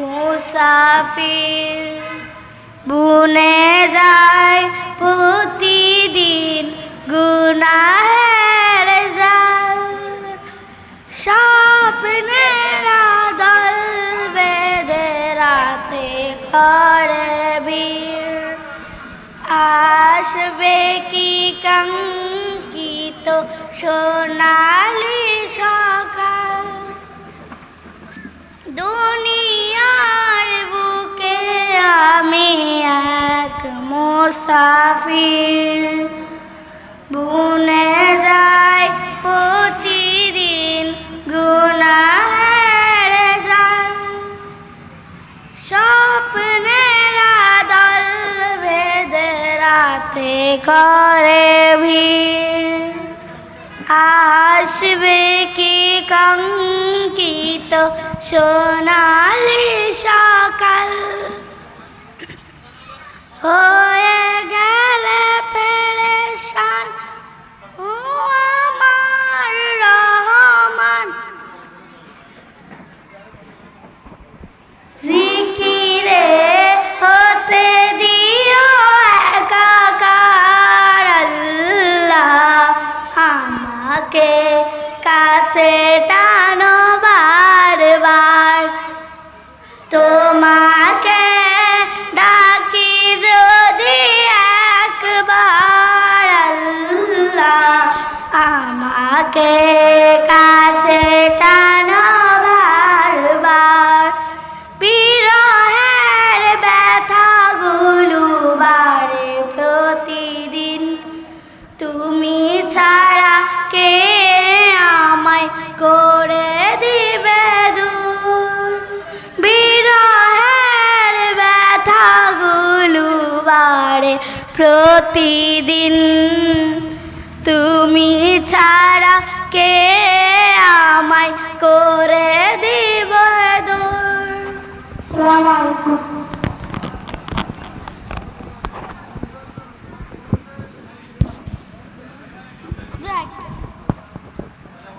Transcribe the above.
মুসাফির বুনে যায় প্রতিদিন গুনাহের জাল। স্বপ্নের দল বেঁধে রাতে করে বীর আসবে কি কাঙ্কিত সোনালি মুসাফির। বুনে যায় প্রতিদিন গুনাহের জাল। স্বপ্নের দল ভেদে রাতে করে আসবে কি কঙ্কিত সোনালি সকাল? হয়ে কাছে বাড়ে প্রতিদিন। তুমি ছাড়া কে